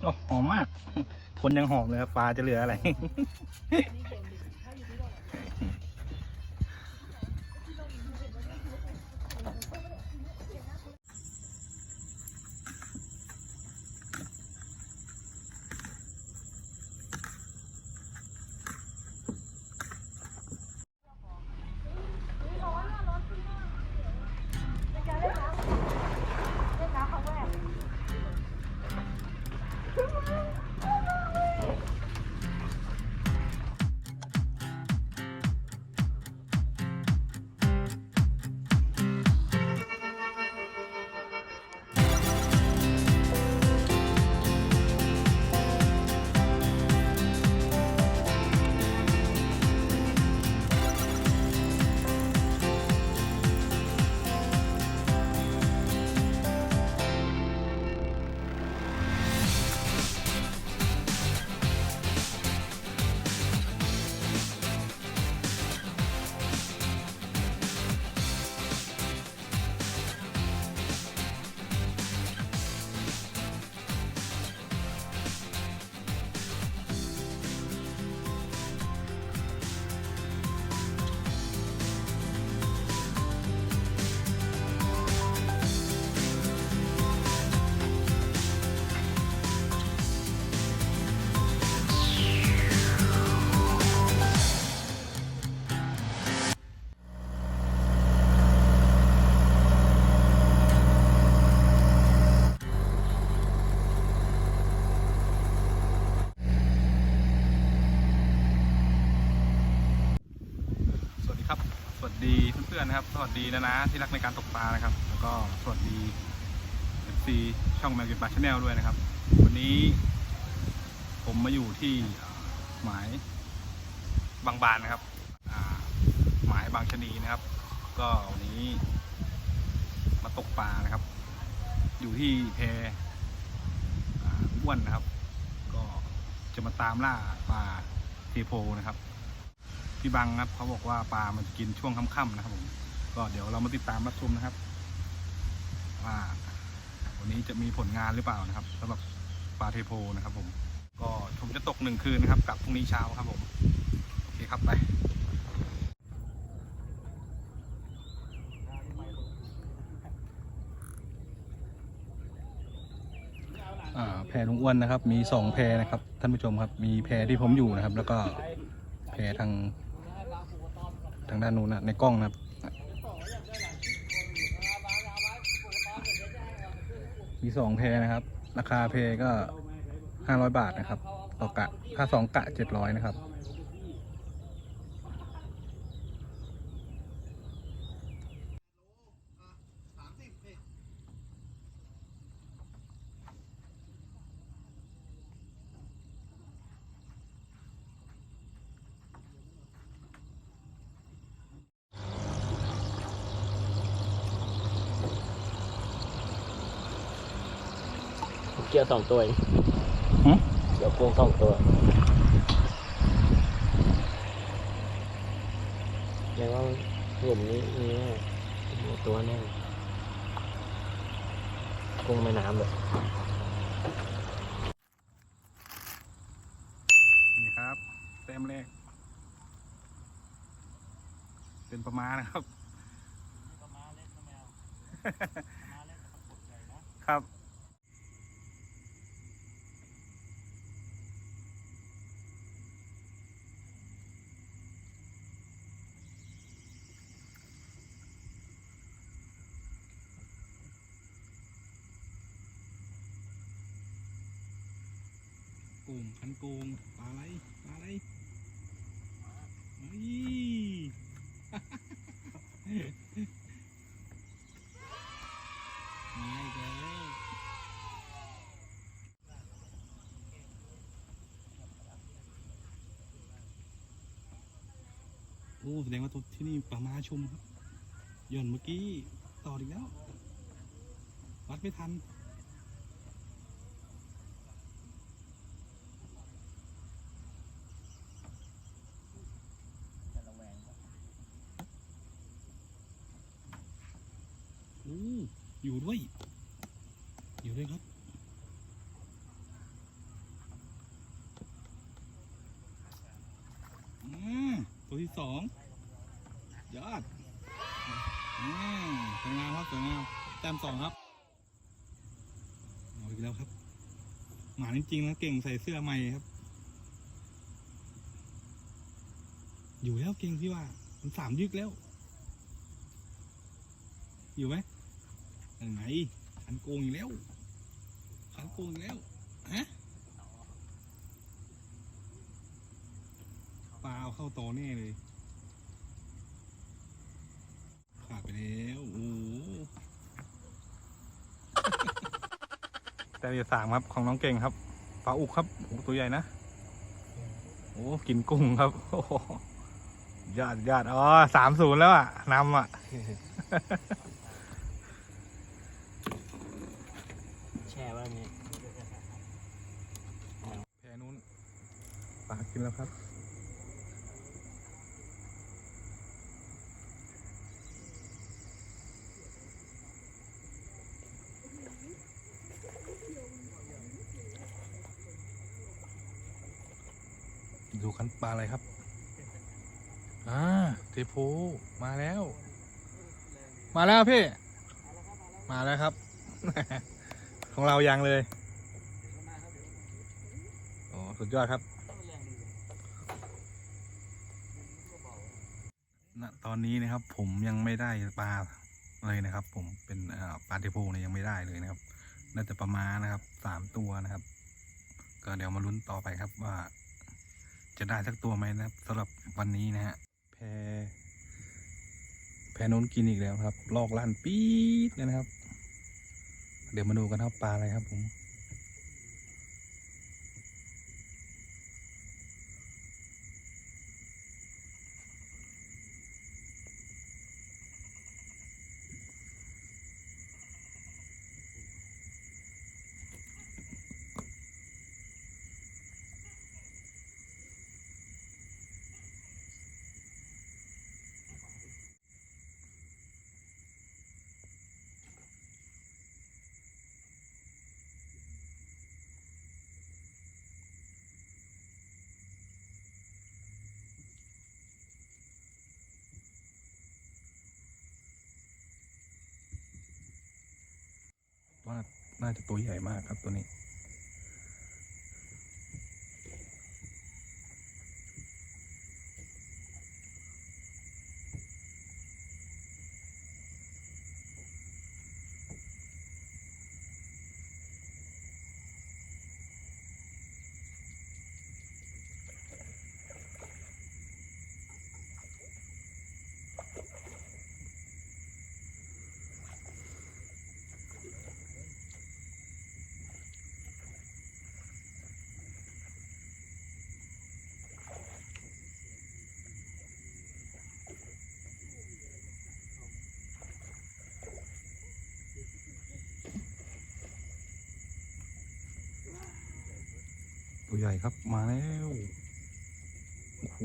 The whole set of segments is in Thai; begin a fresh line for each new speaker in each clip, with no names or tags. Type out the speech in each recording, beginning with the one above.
โอ้หอมมาก คนยังหอมเลยครับปลาจะเหลืออะไร นะครับ สวัสดีนะนะที่รักในการตกปลานะครับ แล้วก็สวัสดี FC ช่องแมวกินปลาชาแนลด้วยนะครับ วันนี้ ผมมาอยู่ที่หมายบางบานนะครับหมายบางชะนีนะครับ ก็วันนี้มาตกปลานะครับ อยู่ที่แพอ้วนนะครับ ก็จะมาตามล่าปลาเทโพนะครับพี่บังครับเขาบอกว่าปลามันกินช่วงค่ำๆนะครับผม ก็เดี๋ยวเรามาติดตามรับชมนะครับ ว่าวันนี้จะมีผลงานหรือเปล่านะครับสำหรับปลาเทโพนะครับ ผม ก็ผมจะตกหนึ่งคืนนะครับกลับพรุ่งนี้เช้าครับผมโอเคครับไปแพลุงอ้วนนะครับ มีสองแพนะครับ ท่านผู้ชมครับ มีแพที่ผมอยู่นะครับ แล้วก็แพทางทางด้านนู้นนะในกล้องนะครับ มีสองแพนะครับ ราคาเพก็ห้าร้อยบาทนะครับต่อกะถ้าสองกะเจ็ดร้อยนะครับ
เกี่ยวสองตัวเอง
หึ
เกี่ยวโกงสองตัวแล้วก็หลุมนี้มีแน่มีตัวแน่กุ้งแม่น้ำเลย
นี่ครับแต้มแรกเป็นประมาณนะครับ ครับ กงคันโกงปลาอะไรปลาอะไรนี่มาอีกแล้วโอ้แสดงว่าตัวที่นี่ปลามาชมครับหย่อนเมื่อกี้ต่ออีกแล้ว วัดไม่ทัน โอยู่ด้วย อยู่ด้วยครับอืมตัวที่สองยอดอืมสวยงามครับสวยงามแต้มสองครับเอาอีกแล้วครับ หมาจริงๆนะเก่งใส่เสื้อใหม่ครับ อยู่แล้วเก่งพี่ว่า มันสามยึกแล้ว อยู่ไหม ยังไงขันโกงอีกแล้วขันโกงอีกแล้วฮะปลาเอาเข้าโตอแน่เลย ขาดไปแล้วโอ้โหแต่อย่าสามครับของน้องเก่งครับปลาอุกครับโอ้ตัวใหญ่นะโอ้กินกุ้งครับโอ้ยอดยอดอ๋อสามศูนย์แล้วอะนำอะ
แช่ไว้นี่
แพนู้นปลากินแล้วครับ ดูคันปลาอะไรครับ อ่า เทโพมาแล้ว มาแล้วพี่ มาแล้วครับ ของเรายังเลยโอ้สุดยอดครับ ณตอนนี้นะครับผมยังไม่ได้ปลาเลยนะครับ ผมเป็นปลาเทโพเนี่ยยังไม่ได้เลยนะครับ น่าจะประมาณนะครับสามตัวนะครับ ก็เดี๋ยวมาลุ้นต่อไปครับว่า จะได้สักตัวไหมนะครับสำหรับวันนี้นะฮะแพแพนนกินอีกแล้วครับ ลอกลั่นปี๊ดเลยนะครับ เดี๋ยวมาดูกันครับปลาอะไรครับผม ว่า น่าจะตัวใหญ่มากครับตัวนี้ ใหญ่ครับมาแล้วโอ้โห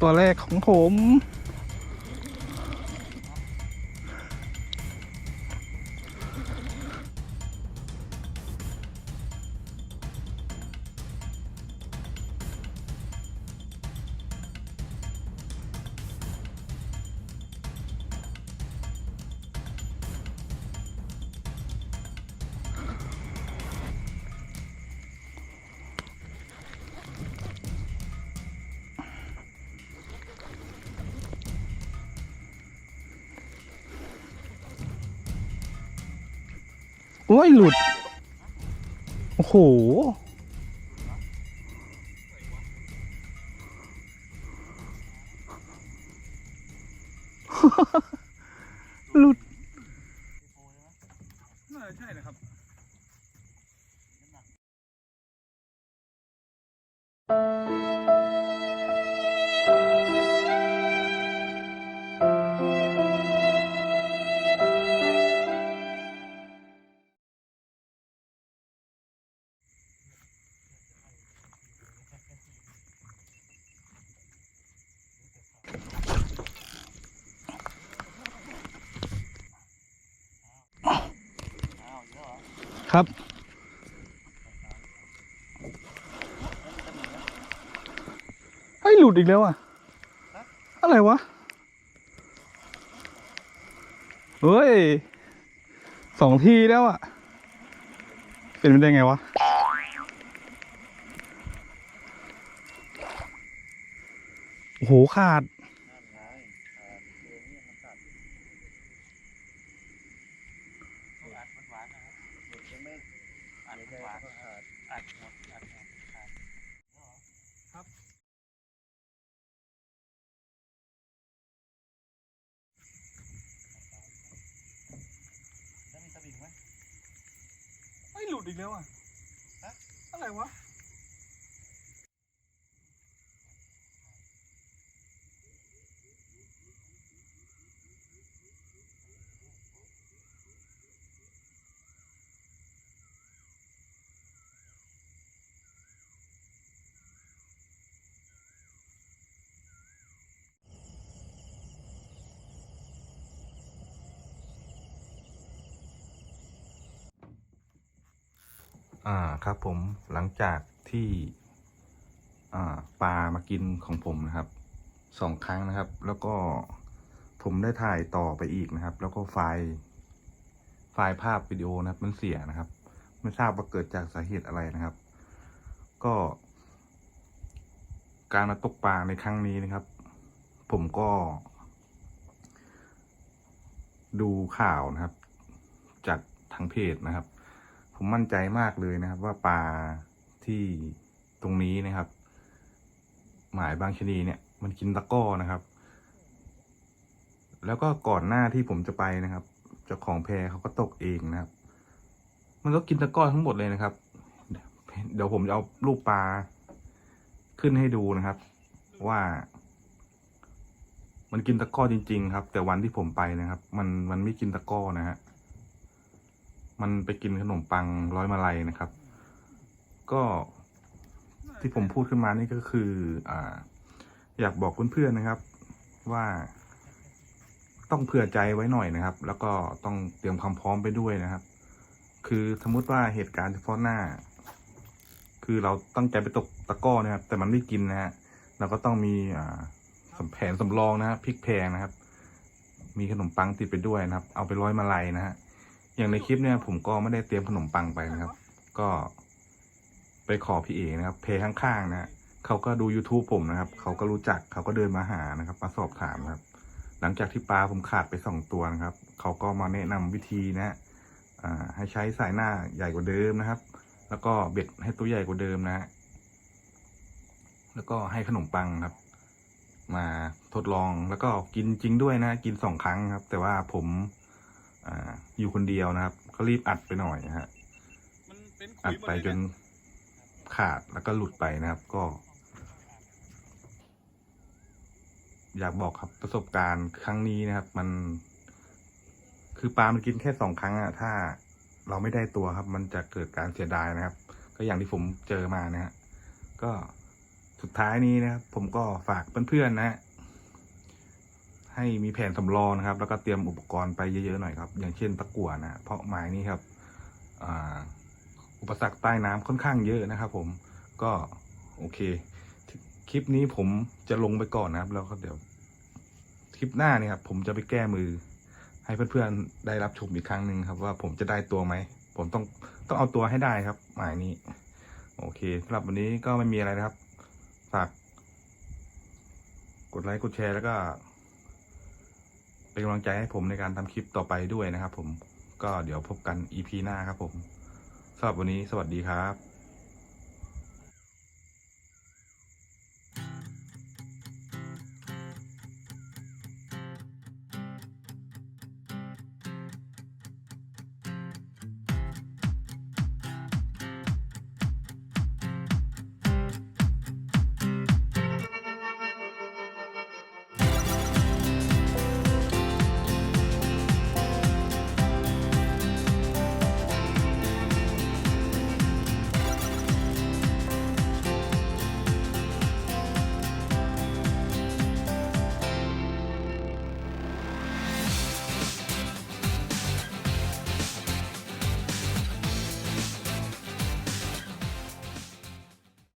ตัวแรกของผม โอ้ยหลุด โอ้โห ครับ
เฮ้หลุดอีกแล้วอะ อะไรวะ เฮ้ย สองทีแล้วอะ เป็นไปได้ไงวะโอ้โหขาด เฮ้ย หลุดอีกแล้วอะอะไร วะ
อ่าครับผมหลังจากที่อ่าปลามากินของผมนะครับสองครั้งนะครับ แล้วก็ผมได้ถ่ายต่อไปอีกนะครับ แล้วก็ไฟล์ไฟล์ภาพวิดีโอนะครับ มันเสียนะครับ ไม่ทราบว่าเกิดจากสาเหตุอะไรนะครับ ก็ การมาตกปลาในครั้งนี้นะครับ ผมก็ ดูข่าวนะครับ จากทางเพจนะครับ ผมมั่นใจมากเลยนะครับ ว่าปลาที่ตรงนี้นะครับ หมายบางชนีเนี่ย มันกินตะก้อนะครับ แล้วก็ก่อนหน้าที่ผมจะไปนะครับเจ้าของแพเขาก็ตกเองนะครับ มันก็กินตะก้อทั้งหมดเลยนะครับ เดี๋ยวผมจะเอารูปปลาขึ้นให้ดูนะครับ ว่ามันกินตะก้อจริง ๆ ครับ แต่วันที่ผมไปนะครับ มันมันไม่กินตะก้อนะฮะ มันไปกินขนมปังร้อยมาลัยนะครับ ก็ที่ผมพูดขึ้นมานี่ก็คืออ่า อยากบอกเพื่อนๆนะครับ ว่าต้องเผื่อใจไว้หน่อยนะครับ แล้วก็ต้องเตรียมความพร้อมไปด้วยนะครับ คือสมมติว่าเหตุการณ์เฉพาะหน้า คือเราตั้งใจไปตกตะก้อนะครับ แต่มันไม่กินนะฮะเราก็ต้องมีอ่าสแผนสำรองนะครับพริกแพงนะครับ มีขนมปังติดไปด้วยนะครับ เอาไปร้อยมาลัยนะฮะ อย่างในคลิปเนี่ยผมก็ไม่ได้เตรียมขนมปังไปนะครับ ก็ไปขอพี่เอนะครับ เพย์ข้างๆนะเขาก็ดู YouTube ผมนะครับ เขาก็รู้จักเขาก็เดินมาหานะครับ มาสอบถามครับ หลังจากที่ปลาผมขาดไปสองตัวนะครับ เขาก็มาแนะนำวิธีนะฮะให้ใช้สายหน้าใหญ่กว่าเดิมนะครับ แล้วก็เบ็ดให้ตัวใหญ่กว่าเดิมนะ แล้วก็ให้ขนมปังครับ มาทดลองแล้วก็กินจริงด้วยนะ กินสองครั้งครับ แต่ว่าผม อ่า อยู่คนเดียวนะครับ ก็รีบอัดไปหน่อยนะฮะ
มันเป็นขุ
อั
ย
ด
หมด
ไป
เลย
จน
เย
ขาดแล้วก็หลุดไปนะครับก็ อยากบอกครับประสบการณ์ครั้งนี้นะครับ มัน คือปลามันกินแค่สองครั้งอะถ้าเราไม่ได้ตัวครับ มันจะเกิดการเสียดายนะครับ ก็อย่างที่ผมเจอมานะฮะก็สุดท้ายนี้นะครับ ผมก็ฝากเพื่อนๆนะฮะ ให้มีแผนสำรองนะครับ แล้วก็เตรียมอุปกรณ์ไปเยอะๆหน่อยครับ อย่างเช่นตะกั่วนะ เพราะหมายนี้ครับอ,อุปสรรคใต้น้ำค่อนข้างเยอะนะครับผมก็โอเค คลิปนี้ผมจะลงไปก่อนนะครับ แล้วก็เดี๋ยวคลิปหน้าเนี่ยครับผมจะไปแก้มือ ให้เพื่อนๆได้รับชมอีกครั้งหนึ่งครับ ว่าผมจะได้ตัวไหมผมต้องต้องเอาตัวให้ได้ครับหมายนี้ โอเคสำหรับวันนี้ก็ไม่มีอะไรนะครับฝากกดไลค์กดแชร์แล้วก็ เป็นกำลังใจให้ผมในการทำคลิปต่อไปด้วยนะครับผมก็เดี๋ยวพบกัน EP หน้าครับผมสำหรับวันนี้สวัสดีครับ